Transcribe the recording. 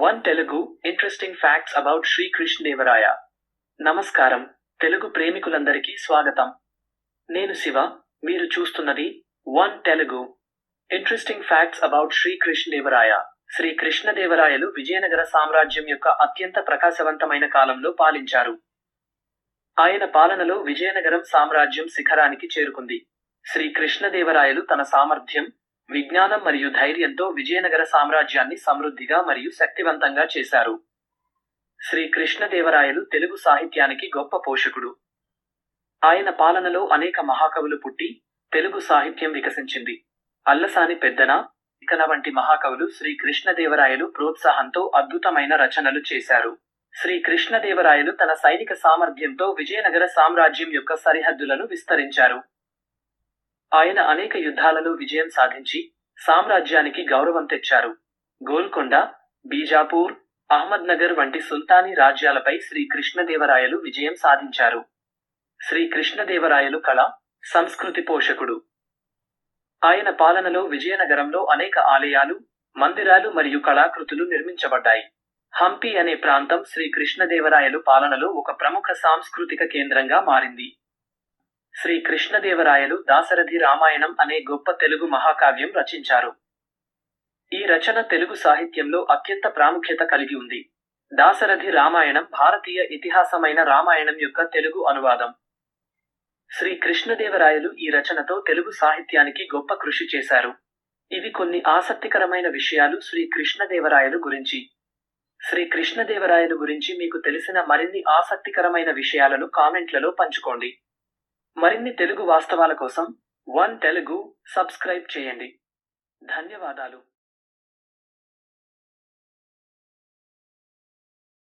One Telugu interesting facts about Srikrishnadevaraya నమస్కారం తెలుగు ప్రేమికులందరికీ స్వాగతం. నేను శివ మీరు చూస్తున్నది one Telugu interesting facts about Srikrishnadevaraya Shri Krishnadevarayalu Vijayanagara సామ్రాజ్యం యొక్క అత్యంత ప్రకాశవంతమైన కాలంలో పాలించారు. ఆయన పాలనలో విజయనగరం సామ్రాజ్యం శిఖరానికి చేరుకుంది. శ్రీ కృష్ణదేవరాయలు తన సామర్థ్యం విజ్ఞానం మరియు ధైర్యంతో విజయనగర సామ్రాజ్యాన్ని సమృద్ధిగా మరియు శక్తివంతంగా చేశారు. శ్రీ కృష్ణదేవరాయలు తెలుగు సాహిత్యానికి గొప్ప పోషకుడు. ఆయన పాలనలో అనేక మహాకవులు పుట్టి తెలుగు సాహిత్యం వికసించింది. అల్లసాని పెద్దన ఇకన వంటి మహాకవులు శ్రీ కృష్ణదేవరాయలు ప్రోత్సాహంతో అద్భుతమైన రచనలు చేశారు. శ్రీ కృష్ణదేవరాయలు తన సైనిక సామర్థ్యంతో విజయనగర సామ్రాజ్యం యొక్క సరిహద్దులను విస్తరించారు. ఆయన అనేక యుద్ధాలలో విజయం సాధించి సామ్రాజ్యానికి గౌరవం తెచ్చారు. గోల్కొండ బీజాపూర్ అహ్మద్నగర్ వంటి సుల్తానీ రాజ్యాలపై శ్రీ కృష్ణదేవరాయలు విజయం సాధించారు. శ్రీ కృష్ణదేవరాయలు కళ సంస్కృతి పోషకుడు. ఆయన పాలనలో విజయనగరంలో అనేక ఆలయాలు మందిరాలు మరియు కళాకృతులు నిర్మించబడ్డాయి. హంపి అనే ప్రాంతం శ్రీ కృష్ణదేవరాయలు పాలనలో ఒక ప్రముఖ సాంస్కృతిక కేంద్రంగా మారింది. శ్రీ కృష్ణదేవరాయలు దాశరథి రామాయణం అనే గొప్ప తెలుగు మహాకావ్యం రచించారు. ఈ రచన తెలుగు సాహిత్యంలో అత్యంత ప్రాముఖ్యత కలిగి ఉంది. దాశరథి రామాయణం భారతీయ ఇతిహాసమైన రామాయణం యొక్క తెలుగు అనువాదం. శ్రీ కృష్ణదేవరాయలు ఈ రచనతో తెలుగు సాహిత్యానికి గొప్ప కృషి చేశారు. ఇవి కొన్ని ఆసక్తికరమైన విషయాలు శ్రీ కృష్ణదేవరాయలు గురించి. శ్రీ కృష్ణదేవరాయలు గురించి మీకు తెలిసిన మరిన్ని ఆసక్తికరమైన విషయాలను కామెంట్లలో పంచుకోండి. మరిన్ని తెలుగు వాస్తవాల కోసం వన్ తెలుగు సబ్స్క్రైబ్ చేయండి. ధన్యవాదాలు.